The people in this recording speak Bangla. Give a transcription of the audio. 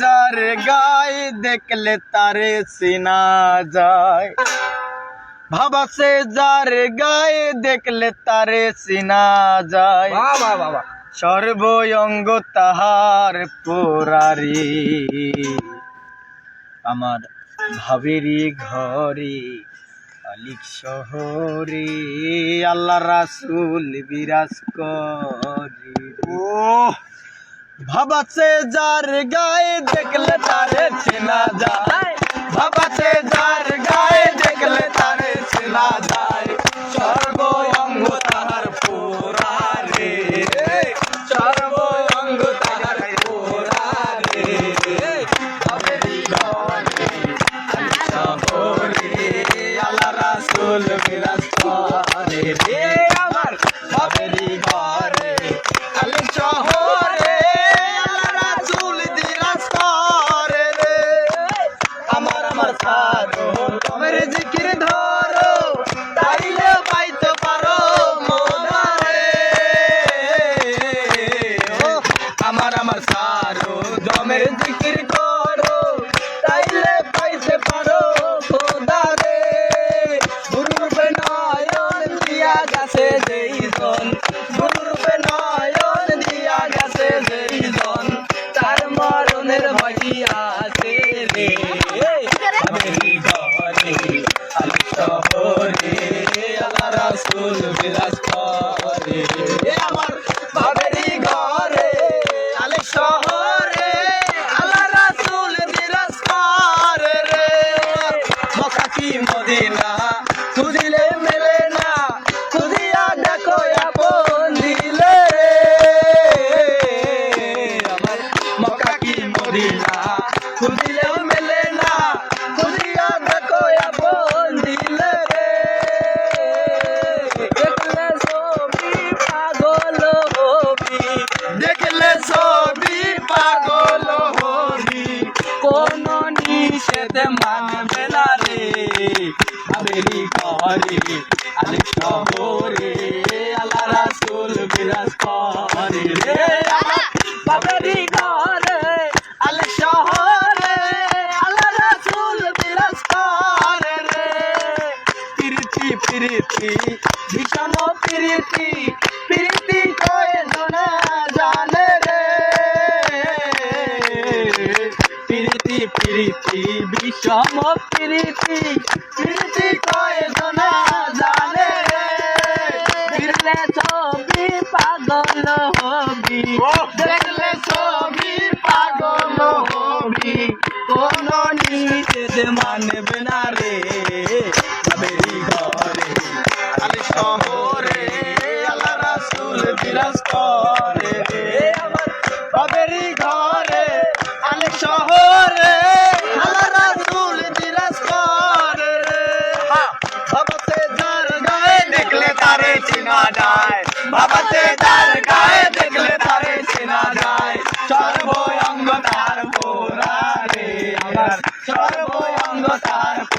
যার গায়ে দেখলে তারে চিনা যায়। ভাবাসে যার গায়ে দেখলে তারে চিনা যায়। সর্বঙ্গ তাহার পোরারি। আমার ভাবেরি ঘরে আলিক শহরে আল্লাহ রাসুল বিরাজ করে। ও ভাবাছে যার গায়ে দেখলে তারে আমার আমার সারো তোমার জিকির ধরো তাইলে পাইতে পারো মনারে ও আমার আমার সারো কি মদিনা। খুঁজিলে মেলে না, খুঁজিয়া দেখো আপন দিলে। আমার মক্কা কি মদিনা? খুঁজিলেও মেলে না, খুঁজিয়া দেখো আপন দিলে। রে দেখলে ছবি পাগল হবি। দেখলে ছবি পাগল হবি। কোন নিষেধ রে আবেরি করে আলে শহরে আল্লাহ রাসূল বিরাজ করে রে বাবেরি ঘরে, আলে শহরে, আল্লাহ রাসূল বিরাজ করে রে। প্রীতি প্রীতি, ভীষণ প্রীতি প্রীতি কয়ে জনে জানে রে। প্রীতি প্রীতি বিষম প্রীতি প্রীতি পাগল হবি দেখলে ছবি পাগল হবি কোন নিষেধ মানবে না রে। আবেরি ঘরে আলে শহরে, আল্লাহ রাসূল বিরাজ করে। আমার বাবেরি ঘরে আলে শহরে।